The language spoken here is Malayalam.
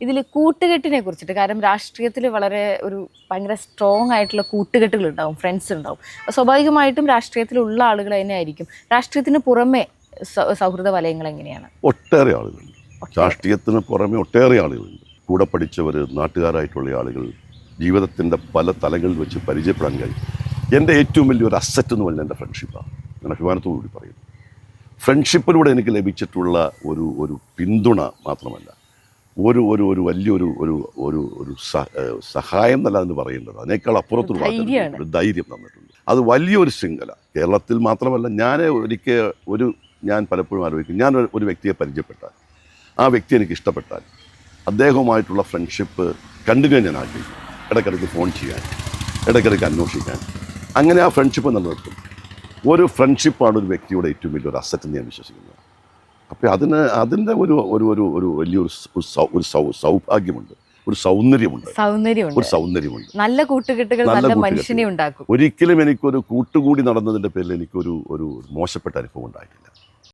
ഇതിൽ കൂട്ടുകെട്ടിനെ കുറിച്ചിട്ട് കാരണം രാഷ്ട്രീയത്തിൽ വളരെ ഒരു ഭയങ്കര സ്ട്രോങ് ആയിട്ടുള്ള കൂട്ടുകെട്ടുകൾ ഉണ്ടാവും ഫ്രണ്ട്സ് ഉണ്ടാവും സ്വാഭാവികമായിട്ടും രാഷ്ട്രീയത്തിലുള്ള ആളുകൾ തന്നെ ആയിരിക്കും. രാഷ്ട്രീയത്തിന് പുറമെ സൗഹൃദ വലയങ്ങൾ എങ്ങനെയാണ്? ഒട്ടേറെ ആളുകളുണ്ട്. രാഷ്ട്രീയത്തിന് പുറമെ ഒട്ടേറെ ആളുകളുണ്ട്. കൂടെ പഠിച്ചവർ നാട്ടുകാരായിട്ടുള്ള ആളുകൾ ജീവിതത്തിന്റെ പല തലങ്ങളിൽ വെച്ച് പരിചയപ്പെടാൻ കഴിയും. എന്റെ ഏറ്റവും വലിയൊരു അസറ്റ് എന്ന് പറഞ്ഞാൽ എന്റെ ഫ്രണ്ട്ഷിപ്പാണ് ഞാൻ അഭിമാനത്തോടു കൂടി പറയുന്നു ഫ്രണ്ട്ഷിപ്പിലൂടെ എനിക്ക് ലഭിച്ചിട്ടുള്ള ഒരു ഒരു പിന്തുണ മാത്രമല്ല ഒരു ഒരു ഒരു വലിയൊരു ഒരു ഒരു ഒരു സഹായം എന്നല്ല എന്ന് പറയുന്നത് അതിനേക്കാൾ അപ്പുറത്തൊരു. ഒരു ധൈര്യം തന്നിട്ടുണ്ട്. അത് വലിയൊരു ശൃംഖല. കേരളത്തിൽ മാത്രമല്ല ഞാൻ ഒരിക്കൽ ഒരു ഞാൻ പലപ്പോഴും ആലോചിക്കും. ഞാൻ ഒരു- ഒരു വ്യക്തിയെ പരിചയപ്പെട്ടാൽ ആ വ്യക്തി എനിക്ക് ഇഷ്ടപ്പെട്ടാൽ അദ്ദേഹവുമായിട്ടുള്ള ഫ്രണ്ട്ഷിപ്പ് കണ്ടിന്യൂ ഞാൻ ആഗ്രഹിക്കും. ഇടയ്ക്കിടയ്ക്ക് ഫോൺ ചെയ്യാൻ ഇടയ്ക്കിടയ്ക്ക് അന്വേഷിക്കാൻ. അങ്ങനെ ആ ഫ്രണ്ട്ഷിപ്പ് നിലനിർത്തും. ഒരു ഫ്രണ്ട്ഷിപ്പാണ് ഒരു വ്യക്തിയുടെ ഏറ്റവും വലിയൊരു അസറ്റ് എന്ന് ഞാൻ വിശ്വസിക്കുന്നത് അപ്പോൾ അതിന് അതിന്റെ ഒരു ഒരു ഒരു ഒരു വലിയൊരു ഒരു സൗഭാഗ്യമുണ്ട്. ഒരു സൗന്ദര്യമുണ്ട്. സൗന്ദര്യമുണ്ട്. ഒരു സൗന്ദര്യമുണ്ട്. നല്ല കൂട്ടുകെട്ടുകൾ നല്ല മനുഷ്യനെ ഉണ്ടാക്കും. ഒരിക്കലും എനിക്കൊരു കൂട്ടുകൂടി നടന്നതിന്റെ പേരിൽ എനിക്കൊരു ഒരു മോശപ്പെട്ട അനുഭവം ഉണ്ടായിട്ടില്ല.